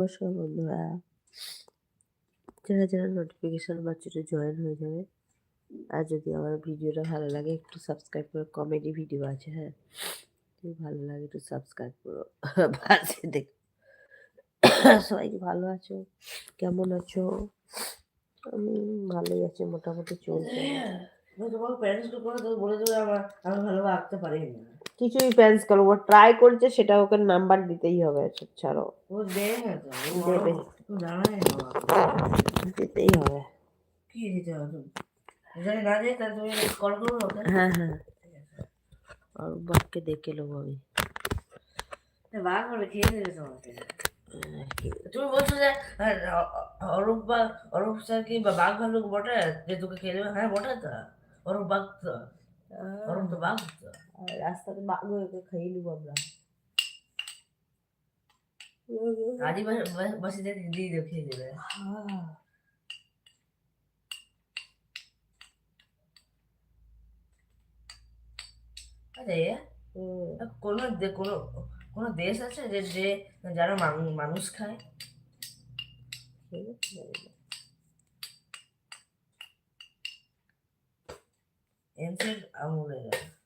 নমস্কার বন্ধুরা। যারা যারা নোটিফিকেশন বাচ্চাটা জয়েন হয়ে যাবে, আর যদি আমার ভিডিওটা ভালো লাগে, একটু সাবস্ক্রাইব করো। কমেডি ভিডিও আছে হ্যাঁ। যদি ভালো লাগে, একটু সাবস্ক্রাইব করো। পাশে দেখ। সবাই ভালো আছো? কেমন আছো? আমি ভালোই আছি, মোটামুটি চলছে। তোমার প্যারেন্টস করে বলে দেবে, আমার আমি ভালোভাবে আঁকতে পারি না কিছুই প্যান্স করো ও ট্রাই করছে সেটা ওকে নাম্বার দিতেই হবে সব ছাড়ো। ও দেয় না তো ও দেবে। ও জানাই না বাবা। দিতেই হবে। কি দিতে হবে তুমি? যদি না দেয় তাহলে তুমি কল করব ওকে। হ্যাঁ হ্যাঁ। আর বাপকে দেখে নেব আমি। বাঘ বলে খেয়ে দেবে তোমাকে। তুমি বলছো যে হ্যাঁ, অ- অ- অরূপ বাঘ অরূপ স্যার কি বা বাঘ ভাল্লুক বটে? যে তোকে খেয়ে দেবে হ্যাঁ বটে তো। অরূপ বাঘ অরূপ তো বাঘ তো রাস্তাতে ওকে খাইয়ে নেব আমরা আদিবাসীদের দিয়ে দেবে খেয়ে দেবে। আরে কোনো দে- কোনো কোনো দেশ আছে যে যে যারা মানু- মানুষ খায় আছে, জানি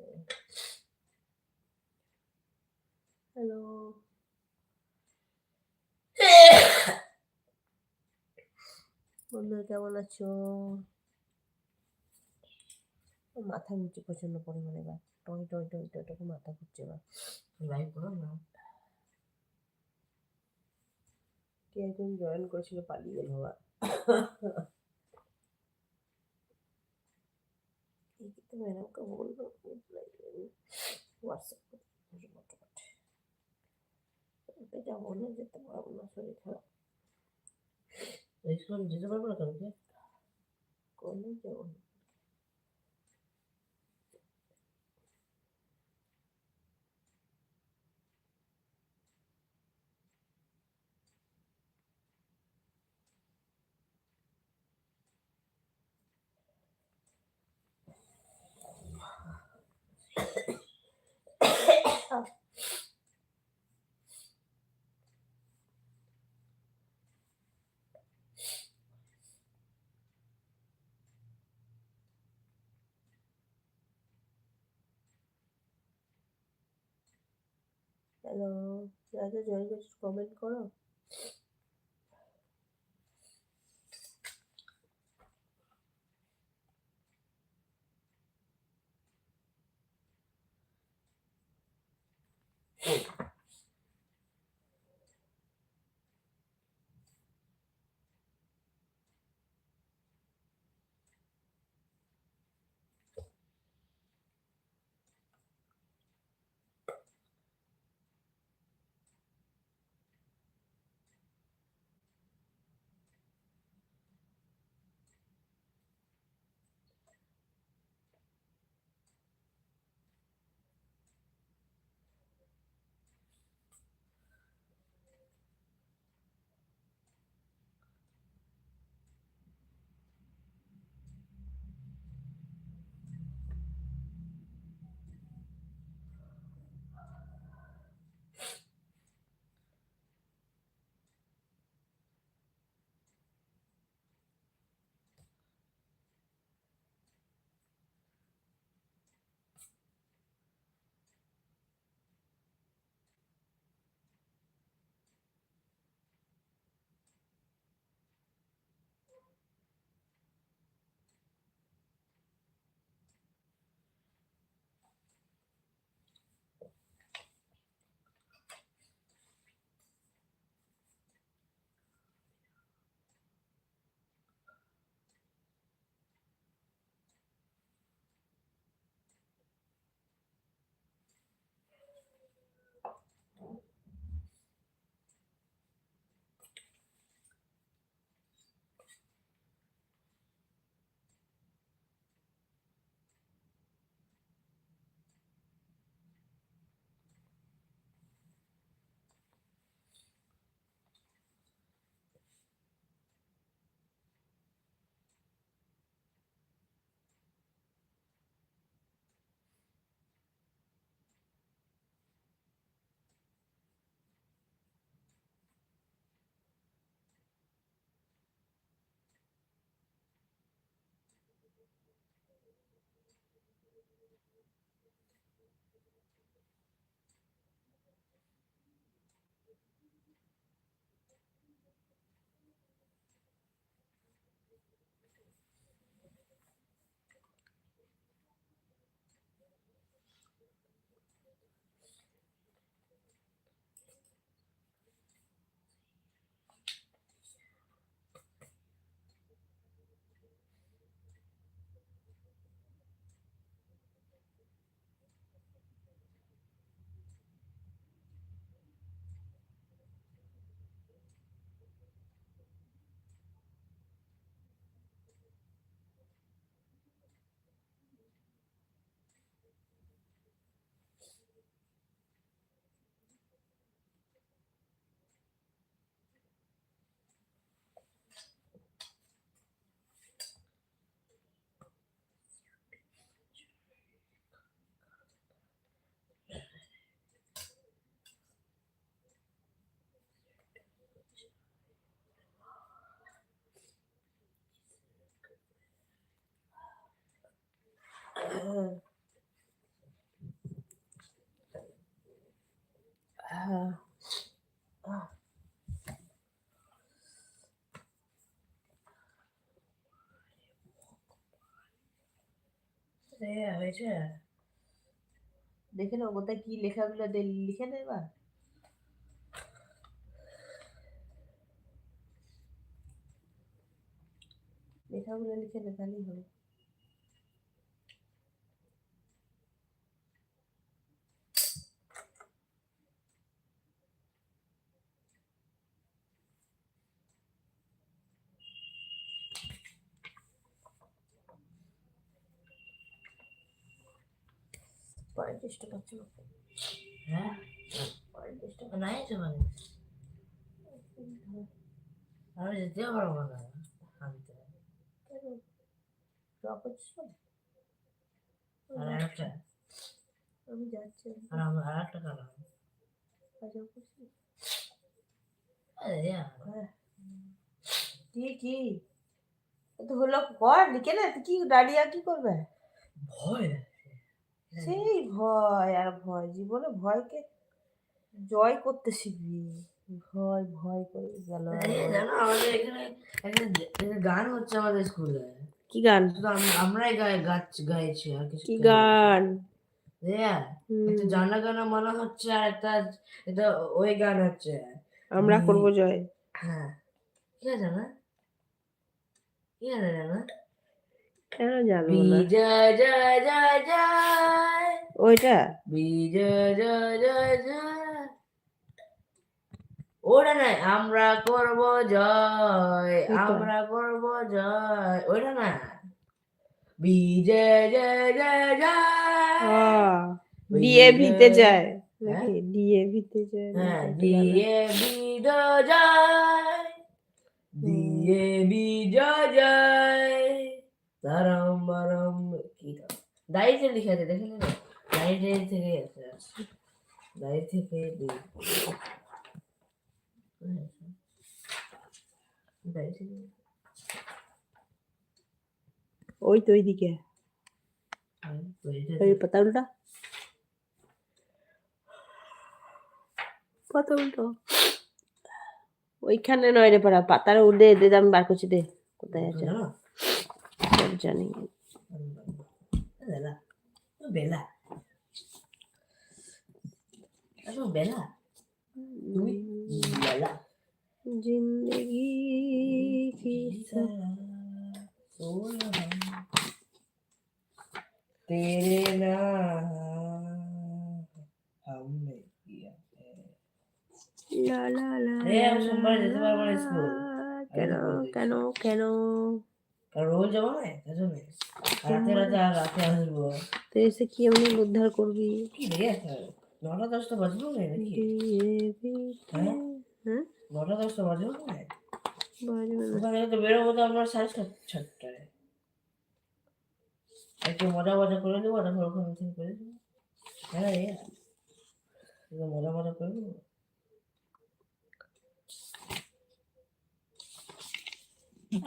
এনসেড হ্যালো বন্ধু কেমন আছো? মাথা ঘুরছে প্রচণ্ড পরিমাণে এবার। টই টই টই টই টই মাথা ঘুরছে এবার। লাইভ করো না। কে একজন জয়েন করেছিল পালিয়ে গেল আবার এই কিন্তু ম্যাডামকে বলব হোয়াটসঅ্যাপ করে মোটামুটি ওকে যাব না যেতে পারব না শরীর খারাপ যেতে পারব না কালকে কোনো যাব না যারা জয়েন করছ কমেন্ট করো। হয়েছে? দেখে নাও কোথায় কি লেখাগুলো লিখে এবার। লেখাগুলো লিখে নে তাহলেই হবে। পঁয়ত্রিশ টাকা ছিল হ্যাঁ পঁয়ত্রিশ টাকা নাই তো মানে আমি যেতেও পারব না আনতে ড্রপ হচ্ছে আর একটা আমি যাচ্ছি আর আমি আর একটা কালাম বাজার করছি আরে ইয়ার কি কি এ তো হলো কর লিখে না তুই কি দাঁড়িয়ে আর কি করবে ভয় লাগছে সেই ভয় আর ভয় জীবনে ভয়কে জয় করতে শিখবি। ভয় ভয় করে গেল জানো আমাদের এখানে একটা গান হচ্ছে আমাদের স্কুলে। কি গান? আমরাই গায়ে গাছ গাইছি আর কিছু কি গান? একটা জানা গানা মানা হচ্ছে আর একটা এটা ওই গান হচ্ছে। আমরা করব জয়। হ্যাঁ। কি আছে না? কি আছে জানা? কেন জানব না? বিজয় জয় জয় জয়। ওইটা? বিজয় জয় জয় জয়। ওটা নাই আমরা করব জয় আমরা করব জয়। ওটা না। বিজয় জয় জয় জয়। ডিএভিতে যায়। হ্যাঁ? যায় হ্যাঁ গান। দিয়ে বিজয় জয় দিয়ে বিজয় জয় তারম বারম কি ডায়েরিতে লিখে আছে দেখে না? ডায়েরি থেকে আছে। ডায়েরি থেকে ওই তো ওইদিকে। হ্যাঁ, ওই পাতা উল্টা পাতা উল্টো ওইখানে নয় রে পাড়া পাতার দে দে, আমি বার করছি দে। কোথায় আছে? জানো সব জানি বেলা বেলা আরে বেলা তুমি বেলা जिंदगी की तेरे नाम हमने किया है লা লা লা এ, আমি সোমবার যেতে পারবো না স্কুল। কেন কেন কেন কারণ রোজ যাব না? তার রাতে রাতে আর রাতে আসব। তো এসে কি এমনি উদ্ধার করবি? কি রে নটা দশটা বাজবো না নাকি? হ্যাঁ? হ্যাঁ? নটা দশটা বাজবো না। ওখানে তো বেরোবো তো সাড়ে সাতটায়। একটু মজা মজা করে নেব তারপর ওখানে থেকে করে দেবো হ্যাঁ রে। মজা মজা করে নেব।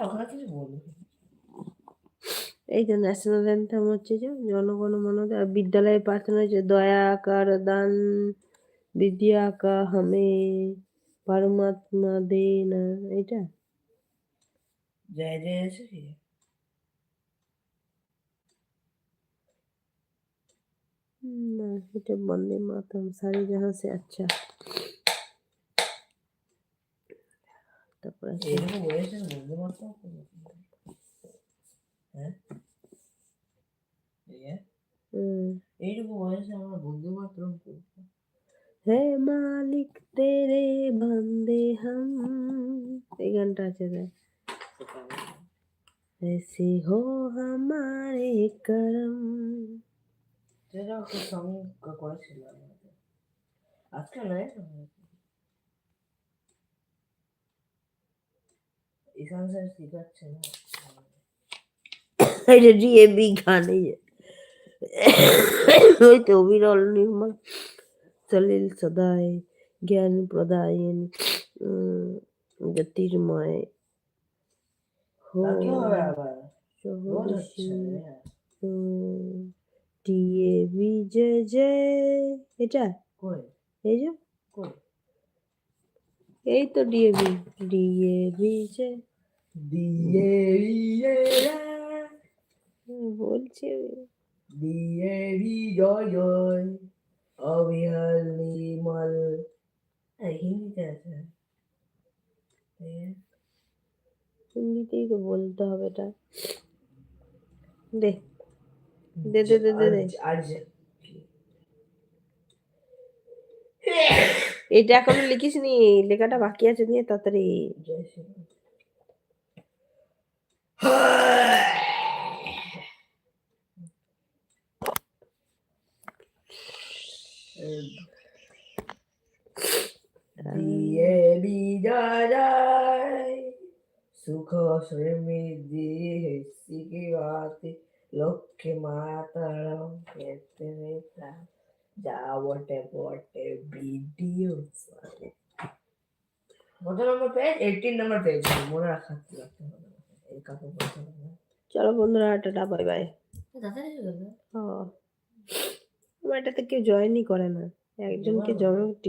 ওখানে কিছু বলব। এই তো ন্যাশনাল অ্যান্থাম হচ্ছে যে জনগণ মন আর বিদ্যালয়ে প্রার্থনা হচ্ছে দয়া কর দান বিদ্যা কা হামে পরমাত্মা দে না। এটা জয় জয় কি না এটা বন্দে মাতরম। সারি জাহাঁ সে আচ্ছা। তারপর হে মালিক তেরে বন্দে হাম এই গানটা আছে দেখ ऐसे हो हमारे करम সেটা একটা সং করেছিল আমাদের। আজকে নয় ঈশান স্যার শিখাচ্ছে না এটা ডিএবি গান এই যে। ওই তো অবিরল নির্মল সলিল সদায় জ্ঞান প্রদায়ন উম, জ্যোতির্ময় হো আর কি হবে আবার রোজ হচ্ছে সহর্ষি ডিএবি জয় জয় এটা কই এই যে কই এই তো ডিএবি ডিএবি যে দিয়ে হুম, বলছি আমি। দিয়ে জয় জয় অবিহল নির্মল হিন্দিতে আছে। হিন্দিতেই তো বলতে হবে এটা। দে। দে দে দে দে এটা এখনও লিখিস নি লেখাটা বাকি আছে নিয়ে তাড়াতাড়ি। হেসিকে বাতি লক্ষ্মী মাতারাম কেতে নেতা যা বটে বটে ভিডিও কত number page eighteen number page মনে রাখা রাখতে হবে এই হবে চলো বন্ধুরা টাটা বাই বাই গেল ও আমার এটাতে কেউ জয়েনই করে না একজনকে জয়েন